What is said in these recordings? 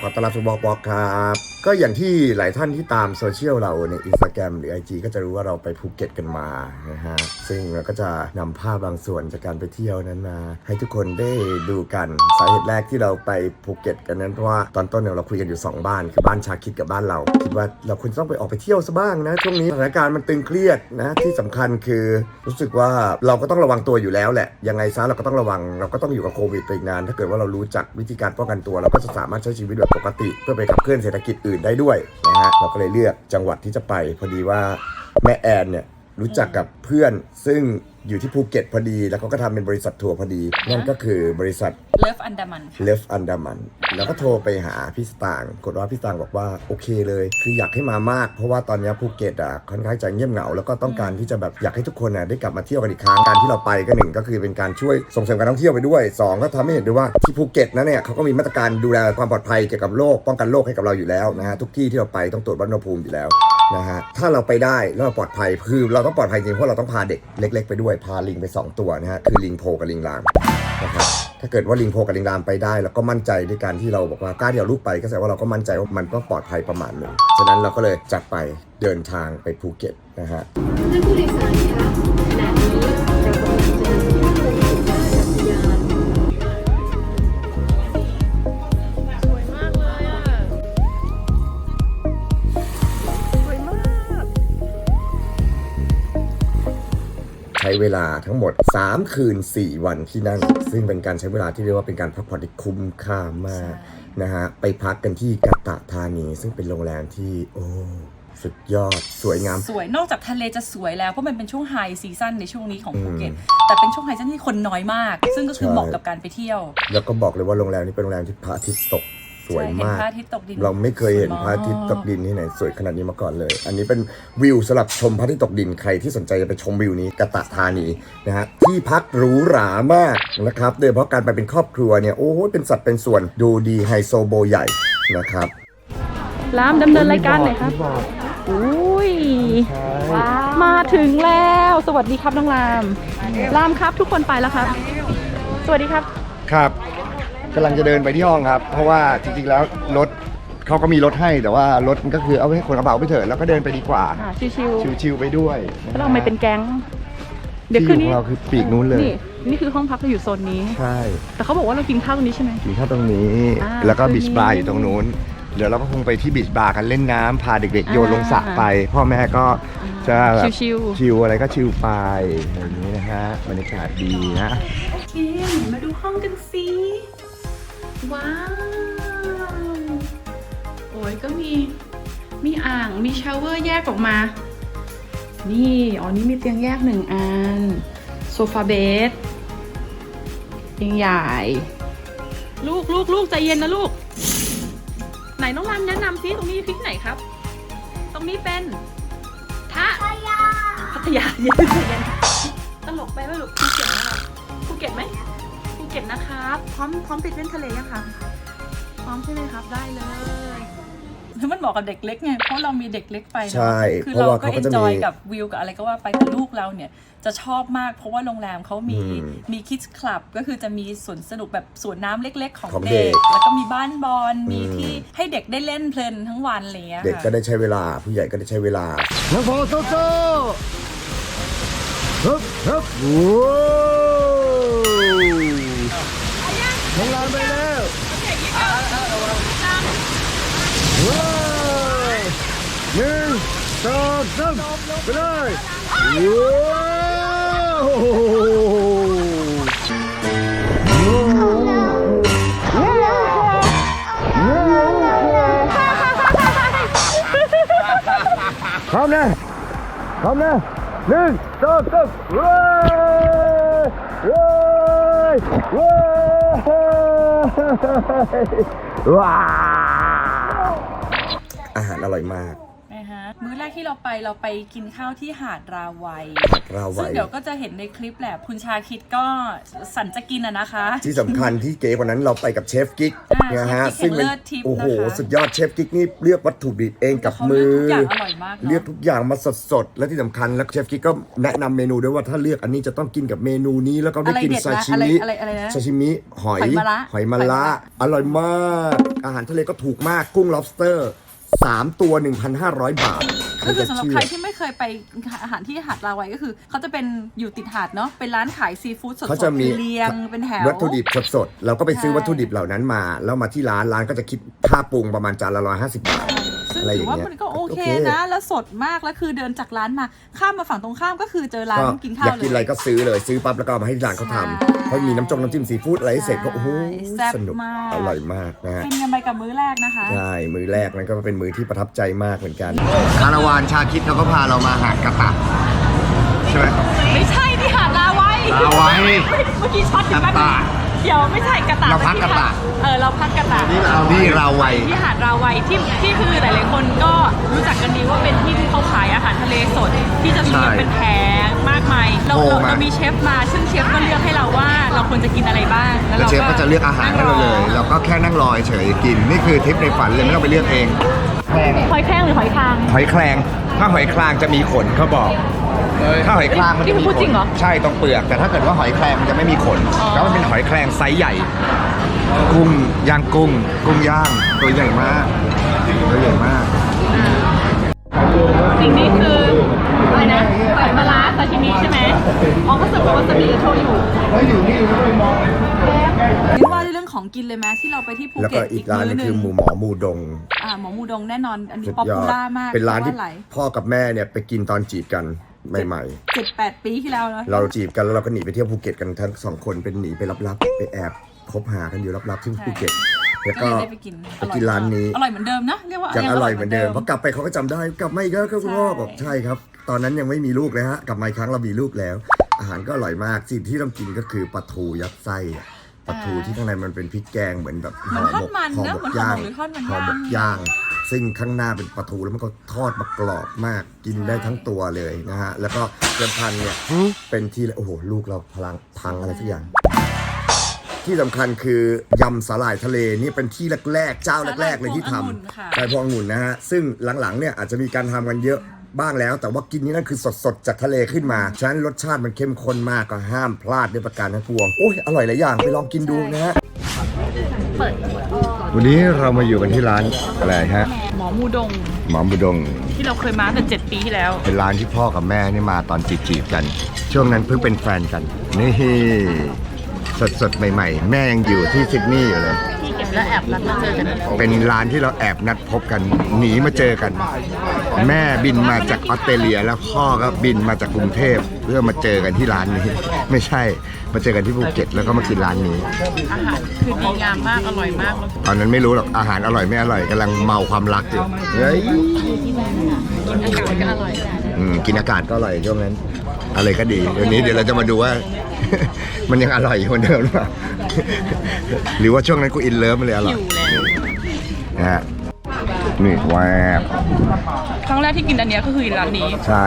ขอต้อนรับสู่บอกบอกครับ ก็อย่างที่หลายท่านที่ตามโซเชียลเราใน Instagram หรือ IG ก็จะรู้ว่าเราไปภูเก็ตกันมานะฮะซึ่งเราก็จะนำภาพบางส่วนจากการไปเที่ยวนั้นมาให้ทุกคนได้ดูกันสาเหตุแรกที่เราไปภูเก็ตกันนั้นเพราะว่าตอนต้นเนี่ยเราคุยกันอยู่ 2 บ้านคือบ้านชาคิดกับบ้านเราคิดว่าเราควรต้องไปออกไปเที่ยวซะบ้างนะช่วงนี้สถานการณ์มันตึงเครียดนะที่สำคัญคือรู้สึกว่าเราก็ต้องระวังตัวอยู่แล้วแหละยังไงซะเราก็ต้องระวัง เราก็ต้องอยู่กับโควิดไปอีกนานถ้าเกิดว่าเรารู้จักวิธีการป้องกันตัวเราก็จะามารถใช้ชีวิตแบบปกติ เพื่อไปขับเคลื่อนเศรษฐกิจอื่นได้ด้วยนะฮะเราก็เลยเลือกจังหวัดที่จะไป พอดีว่าแม่แอนเนี่ยรู้จักกับเพื่อนซึ่ง อยู่ที่ภูเก็ตพอดี แล้วเขาก็ทำเป็นบริษัททัวร์พอดี นั่นก็คือบริษัท เลิฟอันดามันค่ะเลฟอันดามัน แล้วก็โทรไปหาพี่สตางค์กดว่าพี่สตางค์บอกว่าโอเคเลย คืออยากให้มามาก เพราะว่าตอนนี้ภูเก็ตอะค่อนข้างจะเงียบเหงา แล้วก็ต้องการที่จะแบบอยากให้ทุกคนอะได้กลับมาเที่ยวกันอีกครั้ง การที่เราไปก็หนึ่งก็คือเป็นการช่วยส่งเสริมการท่องเที่ยวไปด้วยสองก็ทำให้เห็นด้วยว่าที่ภูเก็ตนั้นเนี่ยเขาก็มีมาตรการดูแลความปลอดภัยเกี่ยวกับโรคป้องกันโรคให้กับเราอยู่แล้วนะฮะทุกที่ที่เราไปต้องตรวจวัดอุณหภูมิอยู่แล้วนะฮะถ้าเราไปได้แล้วเราปลอดภัยคือเราต้องปลอดภัยจริงเพราะเราต้องพาเด็กเล็ก ๆ ไปด้วยพาลิงไปสองตัวนะฮะคือลิงโพกับลิงลามนะครับถ้าเกิดว่าลิงโพกับลิงรามไปได้เราก็มั่นใจด้วยการที่เราบอกว่ากล้าที่เอาลูกไปก็แสดงว่าเราก็มั่นใจว่ามันก็ปลอดภัยประมาณหนึ่งฉะนั้นเราก็เลยจัดไปเดินทางไปภูเก็ตนะฮะ ใช้เวลาทั้งหมด 3 คืน 4 วันที่นั่น ซึ่งเป็นการใช้เวลาที่เรียกว่าเป็นการพักผ่อนที่คุ้มค่ามากนะฮะไปพักกันที่กาตะธานี ซึ่งเป็นโรงแรมที่โอ้สุดยอดสวยงาม สวยนอกจากทะเลจะสวยแล้วเพราะมันเป็นช่วงไฮซีซั่นในช่วงนี้ของภูเก็ตแต่เป็นช่วงไฮซีซั่นที่คนน้อยมาก ซึ่งก็คือใช่เหมาะกับการไปเที่ยว แล้วก็บอกเลยว่าโรงแรมนี้เป็นโรงแรมที่พระอาทิตย์ตกส วยใช่เห็นมากพระอาทิตย์ตกดินเราไม่เคยเห็นสวพระอาทิตย์ตกดินที่ไหนสวยขนาดนี้มาก่อนเลย อันนี้เป็นวิวสำหรับชมพระอาทิตย์ตกดินใครที่สนใจจะไปชมวิวนี้กะตะธานีนะฮะที่พักหรูหรามากนะครับโดยเฉพาะการไปเป็นครอบครัวเนี่ยโอ้ยเป็นสัดเป็นส่วนดูดีไฮโซโบใหญ่นะครับรามดำเนินรายการหน่อยครับอุ้ยมาถึงแล้ว สวัสดีครับน้องรามรามครับทุกคนไปแล้วครับ สวัสดีครับครับ กำลังจะเดินไปที่ห้องครับ เพราะว่าจริงๆแล้วรถเขาก็มีรถให้แต่ว่ารถมันก็คือเอาไว้ให้คนกระเป๋าไปเถอะแล้วก็เดินไปดีกว่าอ่าชิวชิวๆไปด้วยๆแล้วเราไม่เป็นแก๊ง เดี๋ยวที่คืนขอนี้งเราคือปีกนู้นเลย นี่นี่คือห้องพักเราอยู่โซนนี้ ใช่แต่เขาบอกว่าเรากินข้าวตรงนี้ใช่ไหมมีข้าวตรงนี้ อ่าแล้วก็คืนนี้บีชบาร์อยู่ตรงนู้น เดี๋ยวเราก็คงไปที่บีชบาร์กันเล่นน้ำพาเด็กๆ โยนลงสระอ่าไป พ่อแม่ก็จะแบบชิวชิวอะไรก็ชิวไปอย่างนี้นะฮะบรรยากาศดีนะโอเคมาดูห้องกันสิ ว้าว โอ้ยก็มี มีอ่าง มีชาวเวอร์แยกออกมา นี่ อ๋อ นี่มีเตียงแยกหนึ่งอัน โซฟาเบดเตียงใหญ่ ลูกลูกลูกใจเย็นนะลูก ไหนน้องรันแนะนำซิตรงนี้พิกไหนครับ ตรงนี้เป็นท่าพัทยาพัทยาเย็นเย็นตลกไปไหมลูกภูเก็ตนะครับภูเก็ตไหมภู เก็ตนะครับ พร้อมพร้อมไปเล่นทะเลยังคะพร้อมใช่ไหมครับ ได้เลยมันเหมาะกับเด็กเล็กไง เพราะเรามีเด็กเล็กไปเนอะใช่คือเพราะเราว่าก็เขาก็เอนจะจมีอยกับวิวกับอะไรก็ว่าไปแต่ลูกเราเนี่ย จะชอบมาก เพราะว่าโรงแรมเขามีอืมมีคิดคลับ ก็คือจะมีสวนสนุกแบบสวนน้ำเล็ก ๆ ของของเด็เด็ก ก แล้วก็มีบ้านบอล มีอืมที่ให้เด็กได้เล่นเพลินทั้งวันอะไรอย่างเงี้ยเด็กค่ะก็ได้ใช้เวลา ผู้ใหญ่ก็ได้ใช้เวลาน้องพอโซโซฮึบฮึบโว้ น้องลานไปแล้วว้าวหนึ่งสองสามไปเลยว้าวพร้อมนะพร้อมนะหนึ่งสองสามว้าวว้าวว้า ว้าอาหารอร่อยมาก ที่เราไปเราไปกินข้าวที่หาดราวัยหาดราวัซึ่งย เดี๋ยวก็จะเห็นในคลิปแหละคุณชาคิดก็สันจะกินอะนะคะ ที่สำคัญที่เก๋กว่านั้นเราไปกับเชฟกิ๊กอ่านะฮะเชฟกิ๊กซึ่งเป็นเลิศทิพย์โอ้โห นะคะ สุดยอดเชฟกิ๊กนี่เลือกวัตถุดิบเองกับแต่เขามือเลือกทุกอย่างอร่อยมากเนอะ เลือกทุกอย่างมาสดๆและที่สำคัญแล้วเชฟกิ๊กก็แนะนำเมนูด้วยว่าถ้าเลือกอันนี้จะต้องกินกับเมนูนี้แล้วก็ได้อะไรกินเด็ดซานะชิอะไรมิอะไรอะไรนะซาชิมิหอยหอยมะระหอยมะหอยมะระระ อร่อยมาก อาหารทะเลก็ถูกมากกุ้ง lobster สามตัว 1,500 บาท ก็คือสำหรับเชื่ใครที่ไม่เคยไปอาหารที่หาดราวัยก็คือเขาจะเป็นอยู่ติดหาดเนาะเป็นร้านขายซีฟู้ดสดเขาจะมีๆเรียงเป็นแถววัตถุดิบสดๆเราก็ไปซื้อใช่วัตถุดิบเหล่านั้นมา แล้วมาที่ร้านร้านก็จะคิดค่าปรุงประมาณจานละ150บาทซึ่ง อะไรอถืย่าองว่าเงี้ยมันก็โอเคโอเคนะ แล้วสดมาก แล้วคือเดินจากร้านมา ข้ามมาฝั่งตรงข้ามก็คือเจอร้านก็กินข้าอยาวกเลกินอะไรยก็ซื้อเลย ซื้อปั๊บแล้วก็เอามาให้ที่ร้านเขาทำเขามีน้ำจงน้ำจิ้มซีฟู้ดอะไรให้เสร็จก็โอ้โหแซ่บสนุกมากอร่อยมากนะฮะกินกันไปกับมื้อแรกนะคะ ใช่ มือแรกนั้นก็เป็นมือที่ประทับใจมากเหมือนกันคาราวานชาคิดเขาก็พาเรามาหาดกระตะใช่ไหมไม่ใช่ที่หาดราวัยราวัยเมื่อกี้ช็อตอยู่แป๊บนึงกระต่าย เดี๋ยวไม่ใช่กระต่ายเราพักกระต่ายเออเราพักกระต่ายนี่เราที่ราวัยที่หาดราวัยที่ที่คือหลาย ๆ คนก็รู้จักกันดีว่าเป็นที่ที่เขาขายอาหารทะเลสด ที่จะมีใช่เป็นแผงมากมายเราโอ้เรามา เรามีเชฟมาซึ่งเชฟก็เลือกให้เราว่าเราควรจะกินอะไรบ้างแล้วเชฟก็จะเลือกอาหารให้เราเลย เราก็แค่นั่งรอเฉยๆกิน นี่คือทริปในฝันเลยไม่ต้องไปเลือกเองหอยแครงหรือหอยคางหอยแครงถ้าหอยคลางจะมีขนเขาบอก ถ้าหอยคลางมันจะมีนี่คือพูขดจรินงเหรอ ใช่ตรงเปลือก แต่ถ้าเกิดว่าหอยแครงมันจะไม่มีขนอ๋อแล้วมันเป็นหอยแครงไซส์ใหญ่ กุ้งย่างกุ้ง กุ้งย่างตัวใหญ่มากตัวใหญ่มาก สิ่งนี้คืออะไรนะหอยมะระซาชิมิใช่ไหมอ๋อเขาเสิร์ฟกับวาซาบิและโชยุเรียกว่าในเรื่องของกินเลยไหมที่เราไปที่ภูแล้วเก็ก็ตอีกร้านหนึงคือหมูมื้หมอหมูดงอ่าหมอหมูดงแน่นอน อันนี้สุดป๊อปยอปูดล่ามากเป็นร้านที่พะว่ไหพ่อกับแม่เนี่ยไปกินตอนจีบกัน ใหม่เจ็ดแปดปีที่แล้วนะๆ เราจีบกันแล้วเราก็หนีไปเที่ยวภูเก็ตกันทั้งสองคนเป็นหนีไปลับๆไปแอบคบหากันอยู่ลับๆที่ภูเก็ตแล้วก็ ก็เลยได้ไปกินไปกินร้านนี้ อร่อยเหมือนเดิมนะเรียกว่ายังอร่อยเหมือนเดิมเพราะกลับไปเขาก็จำได้กลับมาอีกแล้วก็คุณพ่อบอกใช่ครับ ตอนนั้นยังไม่มีลูกเลยฮะกลับมาอีกครั้งเรามีลูกแล้ว อาหารก็อร่อยมากสิ่งที่ต้องกินก็คือปลาทูยัดไส้อะปลาทูที่ข้างในมันเป็นพริกแกงเหมือนแบบเหมือนทอดมันห่อนะหมเหมือนกห่อหย่ามงกหรือทอดมันห่อหมกย่างย่าง ซึ่งข้างหน้าเป็นปลาทูแล้วมันก็ทอดมากรอบมากกินได้ทั้งตัวเลยนะฮะ แล้วก็เดิมพันเนี่ยเป็นที่โอ้โหลูกเราพลังพังอะไรสักอย่าง ที่สำคัญคือยำสาหร่ายทะเลนี่เป็นที่แรกๆ เจ้าแรกๆ เลยที่ทสาหร่ายพวงองุ่นค่ะำใช่พวงองุ่นนะฮะ ซึ่งหลังๆเนี่ยอาจจะมีการทำกันเยอะบ้างแล้ว แต่ว่ากินนี่นั่นคือสดๆ จากทะเลขึ้นมา ฉะนั้นรสชาติมันเข้มข้นมากก็ห้ามพลาดด้วยประการทั้งปวงโอ้ยอร่อยหลายอย่างไปลองกินดูนะฮะวั นนี้เรามาอยู่กันที่ร้านอะไรฮะ หมอหมูดงหมอบุดง ที่เราเคยมาตั้งแต่เจ็ดปีที่แล้ว เป็นร้านที่พ่อกับแม่นี่มาตอนจีบๆกัน ช่วงนั้นเพิ่งเป็นแฟนกัน นี่ สดๆ ใหม่ๆ แม่ยังอยู่ที่ซิดนีย์อยู่เลยที่เก็บ แล้วแอบรักมาเจอกันเป็นร้านที่เราแอบนัดพบกันหนีมาเจอกัน แม่บินมาจากออสเตรเลียแล้วพ่อก็บินมาจากกรุงเทพเพื่อมาเจอกันที่ร้านนี้ ไม่ใช่มาเจอกันที่ภูเก็ตแล้วก็มากินร้านนี้ อาหารคือดีงามมากอร่อยมากแล้วตอนนั้นไม่รู้หรอกอาหารอร่อยไม่อร่อยกำลังเมาความรักอยู่เฮ้ยอากาศก็อร่อยอืมกินอากาศก็อร่อยช่วงนั้น อะไรก็ดีเดี๋ยวนี้เดี๋ยวเราจะมาดูว่า มันยังอร่อยอยู่เหมือนเดิมหรือเปล่า หรือว่าช่วงนั้นกูอินเลิฟมันเลยอร่อยอยู่แล้วนะฮะนี่แวบครั้งแรกที่กินอันเนี้ยก็คือร้านนี้ ใช่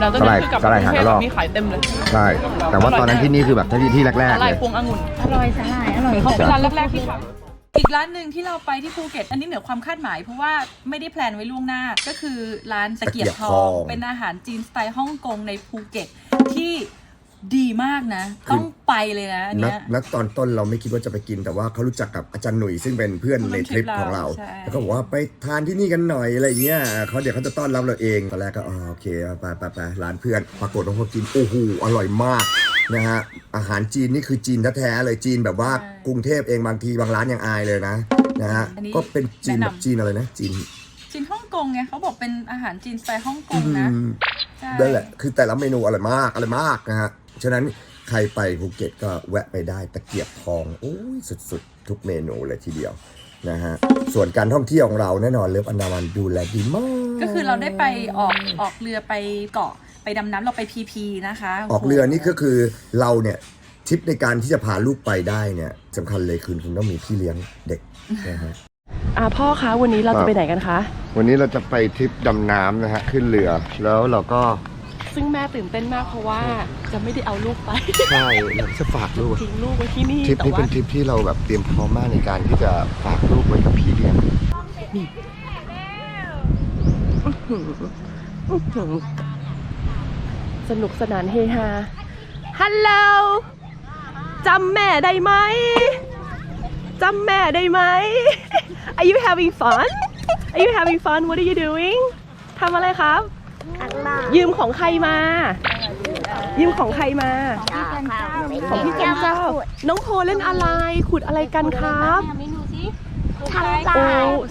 เราก็สนึลายกคือกลับสลายกหารุงเทพกระรอก มีขายเต็มเลย ใช่ แต่ว่าตอนนั้นที่นี่คือแบบที่ที่แรกสาๆหเลร่ายย พวงองุ่นอร่อยสาหร่ายอร่อยเขาเป็นร้านแรกๆที่ทำอีกร้านหนึ่งที่เราไปที่ภูเก็ต อันนี้เหนือความคาดหมาย เพราะว่าไม่ได้แพลนไว้ล่วงหน้า ก็คือร้านตะเกียบทองเป็นอาหารจีนสไตล์ฮ่องกงในภูเก็ต ที่ ดีมากนะ ต้องไปเลยนะอันนัเนี้กยนักตอนต้นเราไม่คิดว่าจะไปกินแต่ว่าเขารู้จักกับอาจารย์หนุ่ยซึ่งเป็นเพื่อนในทริปของเรา ใช่ แล้วก็บอกว่าไปทานที่นี่กันหน่อยอะไรเงี้ยเขาเดี๋ยวเขาจะต้อนรับเราเองตอนแรกก็อ๋อโอเคไปไปไปร้านเพื่อน ปรากฏว่าพอกินโอ้โหอร่อยมากนะฮะอาหารจีนนี่คือจีนแท้ๆเลยจีนแบบว่ากรุงเทพเองบางทีบางร้านยังอายเลยนะนะฮะก็เป็นจีนแบบจีนอะไรนะจีนจีนฮ่องกงไงเขาบอกเป็นอาหารจีนสไตล์ฮ่องกงนะอืม ใช่ นั่นแหละ คือแต่ละเมนูอร่อยมากอร่อยมากนะฮะ ฉะนั้นใครไปภูเก็ตก็แวะไปได้ตะเกียบทองโอ้ยสุดๆ ทุกเมนูเลยทีเดียวนะฮะส่วนการท่องเที่ยวของเราแน่นอนเลิฟอันดามันดูแลดีมากก็คือเราได้ไปออกออกเรือไปเกาะไปดำน้ำเราไปพีพีนะคะ ออกเรือนี่ก็คือเราเนี่ยทริปในการที่จะพาลูกไปได้เนี่ยสำคัญเลยคือคุณต้องมีพี่เลี้ยงเด็กนะฮะอ่าพ่อคะวันนี้เราครัจะบไปไหนกันคะ วันนี้เราจะไปทริปดำน้ำนะฮะขึ้นเรือแล้วเราก็ ซึ่งแม่ตื่นเต้นมากเพราะว่าจะไม่ได้เอาลูกไปใช่เราจะฝากลูกทิ้งลูกไว้ที่นี่ทริปแต่นี้ว่าเป็นทริปที่เราแบบเตรียมพร้อมมากในการที่จะฝากลูกไว้กับพี่เลี้ยงอื้อหืออื้อหือสนุกสนานเฮฮา ฮัลโหลจำแม่ได้ไหมจำแม่ได้ไหม Are you having fun Are you having fun What are you doing ทำอะไรครับ ยืมของใครมา ยืมของใครมา ของพี่จันเจ้าน้องโพเล่นอะไร ขุดอะไรกันครับทางโอ้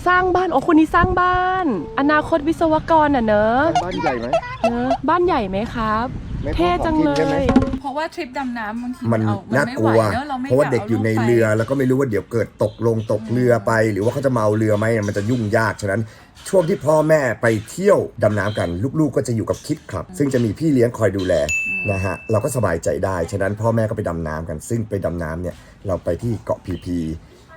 สร้างบ้าน โอ้คนนี้สร้างบ้าน อนาคตวิศวกรน่ะเนอะ บ้านใหญ่ไหมเนอะบ้านใหญ่ไหมครับไม่พอ เท่จังเลของกินใช่ไหม ย เพราะว่าทริปดำน้ำบางทีมันเอาน่าไม่กไหวลัวเนอะเราไม่เพราะว่าเด็กาอยู่ในลูไปเรือแล้วก็ไม่รู้ว่าเดี๋ยวเกิดตกลงตกเรือไป หรือว่าเขาจะเมาเรือไหมมันจะยุ่งยาก ฉะนั้น ช่วงที่พ่อแม่ไปเที่ยวดำน้ำกัน ลูกๆก็จะอยู่กับคิดครับ ซึ่งจะมีพี่เลี้ยงคอยดูแลนะฮะเราก็สบายใจได้ ฉะนั้นพ่อแม่ก็ไปดำน้ำกัน ซึ่งไปดำน้ำเนี่ยเราไปที่เกาะพีพี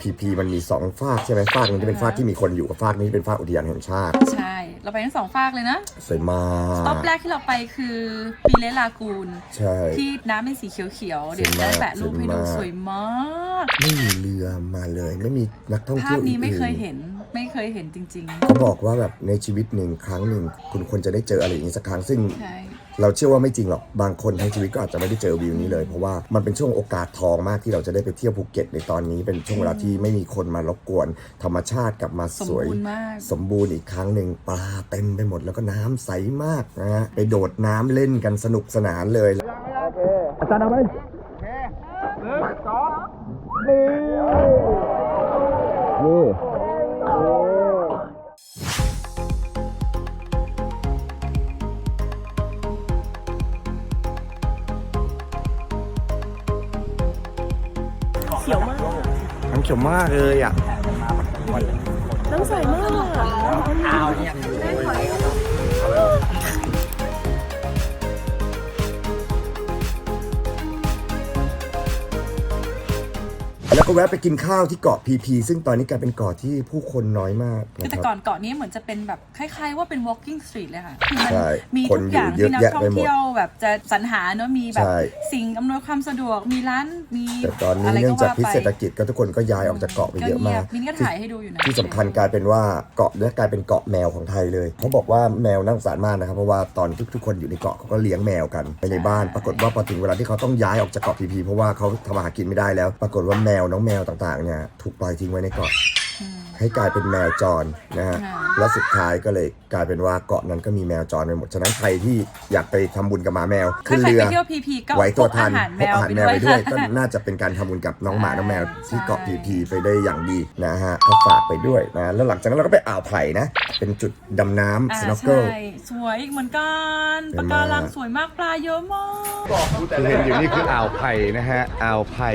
พีพีมันมีสองฟากใช่ไหมฟากหนึงที่เป็นฟากที่มีคนอยู่กับฟากนี้เป็นฟากอุทยานแห่งชาติ ใช่ เราไปทั้งสองฝากเลยนะสวยมาสต็อปก แรกที่เราไปคือปีเลลากูน ใช่ ที่น้ำเป็นสีเขียวๆ เดี๋ยวสวยมากได้แปะรูปให้ดูสสววยยมากมาก ไม่มีเรือมาเลย ไม่มีนักท่องภาเที่พยวนี้ไม่เคยอื่นๆเห็น ไม่เคยเห็นจริง เขาบอกว่าแบบในชีวิตหนึ่งครั้งหนึ่งคุณควรจะได้เจออะไรอย่างนี้สักครั้งซึ่ง ๆ ใช่ เราเชื่อว่าไม่จริงหรอก บางคนทั้งชีวิตก็อาจจะไม่ได้เจอวิวนี้เลย เพราะว่ามันเป็นช่วงโอกาสทองมากที่เราจะได้ไปเที่ยวภูเก็ตในตอนนี้ เป็นช่วงเวลาที่ไม่มีคนมารบกวน ธรรมชาติกลับมาสมสวยบูรณ์มาก สมบูรณ์อีกครั้งหนึ่งปลาเต็มไปหมดแล้วก็น้ำใสมากนะฮะไปโดดน้ำเล่นกันสนุกสนานเลย อาจารย์เอาไหมนี่ เขียวมากเลยอะ น้ำใสมากอะ แล้วก็แวะไปกินข้าวที่เกาะพีพีซึ่งตอนนี้กลายเป็นเกาะที่ผู้คนน้อยมากคือนะคแต่รับ ก่อนเกาะนี้เหมือนจะเป็นแบบคล้ายๆว่าเป็น walking street เลยค่ะคือมันใช่มีคนทุกอย่างอยู่เยที่อะนักแยะท่อไปงหมดเที่ยวแบบจะสรรหาเนอะมีแบบ ใช่ สิ่งอำนวยความสะดวกมีร้านมีแต่ตอนนี้อะไรเนื่องจากว่พิษไปเศรษฐกิจก็ทุกคนก็ย้ายออกจากเกาะไปเยอะมาก มินก็ถ่ายให้ดูอยู่นะ ที่สำคัญกลายเป็นว่าเกาะเนี้กลายเป็นเกาะแมวของไทยเลยเขาบอกว่าแมวน่าสงสารมากนะครับเพราะว่าตอนทุกทุกคนอยู่ในเกาะเขาก็เลี้ยงแมวกันไปในบ้าน ปรากฏว่าพอถึงเวลาที่เขาต้องย้ายออกจากเกาะพีพีเพราะว่าเขาทำอาหารกินไม่ได้แล้ว ปรากฏว่าแมวน้องแมวต่างๆเนี่ยถูกปล่อยทิ้งไว้ในเกาะอืมให้กลายเป็นแมวจรนะฮะค่ะแล้วสุดท้ายก็เลยกลายเป็นว่าเกาะนั้นก็มีแมวจรไปหมด ฉะนั้นใครที่อยากไปทำบุญกับหมาแมวถ้าขึ้นใครเรือไปเที่ยวพีพีก็ไว้ตัวทันพกอาหารพแมกวอาหารไปแมด้ววยไปด้วยค่ะก็น่าจะเป็นการทำบุญกับน้องหมาน้องแมวที่เกาะใช่พีพีไปได้อย่างดีนะฮะก็ฝากไปด้วยนะแล้วหลังจากนั้นเราก็ไปอ่าวไผ่นะ เป็นจุดดำน้ำอ่าสโนว์เกิลใช่สวยอีกเหมือนกันสวยปะมากการังสวยมากปลาเยอะมากที่เห็นอยู่นี่คืออ่าวไผ่นะฮะอ่าวไผ่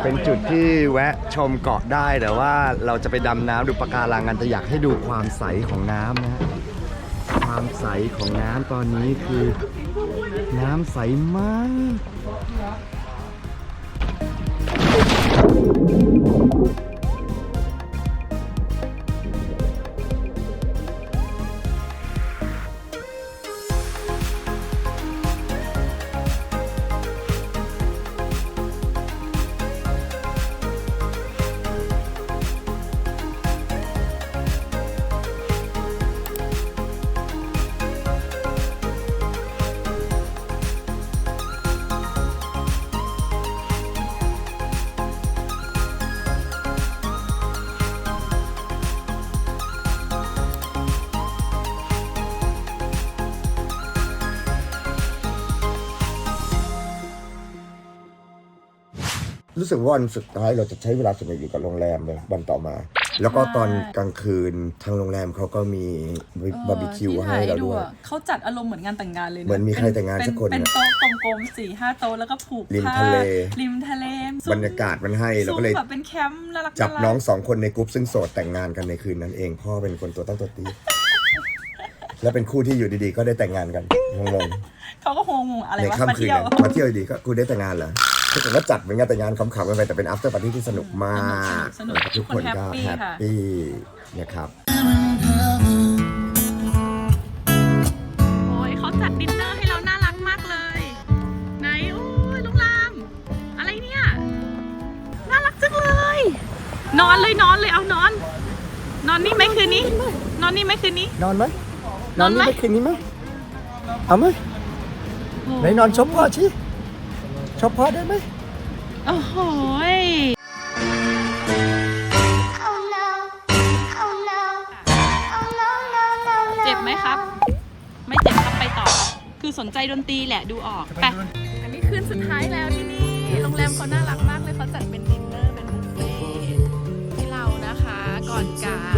เป็นจุดที่แวะชมเกาะได้แต่ว่าเราจะไปดำน้ำดูปะการังกันแต่อยากให้ดูความใสของน้ำนะฮะความใสของน้ำตอนนี้คือ น้ำใสมาก รู้สึกว่าวันสุดท้ายเราจะใช้เวลาส่วนใหญ่อยู่กับโรงแรมเลยวันต่อมา แล้วก็ตอนกลางคืนทางโรงแรมเขาก็มีบาร์บีคิวที่ให้ถ่ายเราด้วยอะเขาจัดอารมณ์เหมือนงานแต่งงานเลยะเหมือนมีใครแต่งงานเป็สักคนเป็นอะโต๊ะกลมๆสี่ห้าโต๊ะแล้วก็ผูกริมผ้าทะเลริมทะเลบรรยากาศมันให้เราก็เลยซุ้มแบบเป็นแคมป์น่ารักจับารักน้องสองคนในกรุ๊ปซึ่งโสดแต่งงานกันในคืนนั้นเอง พ่อเป็นคนตัวตั้งตัวตีแล้วเป็นคู่ที่อยู่ดีๆ ก็ได้แต่งงานกันงงเขาก็งงๆอะไรๆในวะมาค่ำคืนเที่ยวนั้นมาเที่ยวดีๆก็คุณได้แต่งงานเหรอ ถ้าเกิดว่าจัดเป็นงานแต่งงานขำๆกันไปแต่เป็น after party ที่สนุกมากสนุกสนุกทุกคนก็ทุกคนแฮแฮปปปี้ปี้ค่ะนะครับโอ้ยเขาจัดดินเนอร์ให้เราน่ารักมากเลย ไหนโอ้ยลุงราม อะไรเนี่ย น่ารักจังเลย นอนเลยนอนเลยเอานอน นอนนี่ไหมคืนนี้ นอนนี่ไหมคืนนี้ นอนไหมนอนไหมคืนนี้ไหมเอาไหมไหนนอนชมพ่อชิ ชมพ่อได้ไหม โอ้โหย Oh no. Oh no. Oh no, no, no, no. เจ็บไหมครับ ไม่เจ็บครับไปต่อครับคือสนใจดนตรีแหละดูออกไป อันนี้คืนสุดท้ายแล้วที่นี่ โรงแรมเขาน่ารักมากเลยเขาจัดเป็นดินเนอร์เป็นบุฟเฟ่ต์ให้เรานะคะ ก่อนกลาง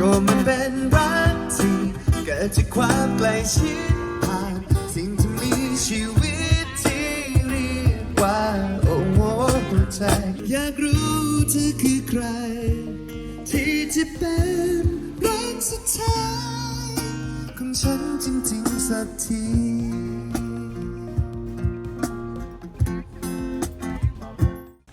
ก็มันเป็นรักที่เกิดจากความใกล้ชิดผ่านสิ่งที่มีชีวิต ใจ อยากรู้เธอคือใคร ที่จะเป็นรักสุดท้ายของฉันจริงๆสักที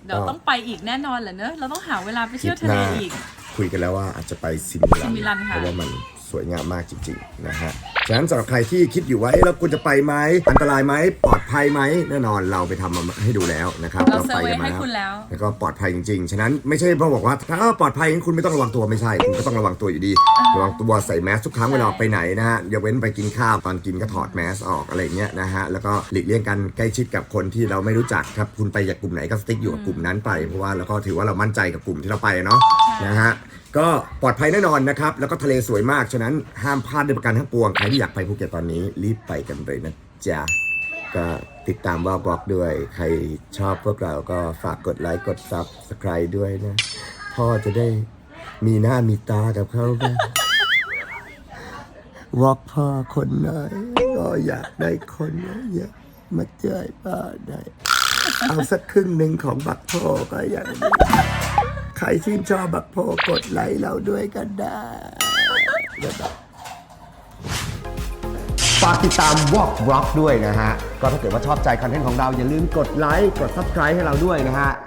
เดี๋ยวต้องไปอีกแน่นอนแหละเนอะ เราต้องหาเวลาไปเที่ยวทะเลอีก คุยกันแล้วว่าอาจจะไปซิมิลันซิมิลันค่ะ เพราะว่ามัน สวยงามมากจริงๆนะฮะฉะนั้นสำหรับใครที่คิดอยู่ว่าเอ๊ะแล้วคุณจะไปไหมอันตรายไหมปลอดภัยไหมแน่นอนเราไปทำมาให้ดูแล้วนะครับเราเซอไปร์เวกัย์มาให้คุณแล้ว แล้วก็ปลอดภัยจริงๆ ฉะนั้นไม่ใช่เพราะบอกว่าถ้าปลอดภัยงั้นคุณไม่ต้องระวังตัวไม่ใช่คุณก็ต้องระวังตัวอยู่ดีระวังตัวใส่แมสทุกครั้งเวลาออกไปไหนนะฮะอย่าเว้นไปกินข้าวตอนกินก็ถอดแมสออกอะไรอย่างเงี้ยนะฮะแล้วก็หลีกเลี่ยงการใกล้ชิดกับคนที่เราไม่รู้จักครับคุณไปจากกลุ่มไหนก็สติ๊กอยู่กับกลุ่มนั้นไปเพราะว่าแล้วก็ถือว่าเรามั่นใจกับกลุ่มที่เราไปเนาะนะฮะ ก็ปลอดภัยแน่นอนนะครับ แล้วก็ทะเลสวยมาก ฉะนั้นห้ามพลาดด้วยประการทั้งปวง ใครที่อยากไปภูเก็ตตอนนี้รีบไปกันเลยนะจ๊ะ ก็ติดตามว่าบล็อกด้วย ใครชอบพวกเราก็ฝากกดไลค์กดซับสไครด้วยนะ พ่อจะได้มีหน้ามีตากับเขาบ้างวอกพ่อคนไหนก็อยากได้คนเยอะมาเจอพ่อได้ เอาสักครึ่งหนึ่งของบักโพก็อยังดี ใครชื่นชอบบักโพกดไลค์เราด้วยกันได้ฝากติดตาม Walk Rock ด้วยนะฮะ ก็ถ้าเกิดว่าชอบใจคอนเทนต์ของเราอย่าลืมกดไลค์ กด Subscribe ให้เราด้วยนะฮะ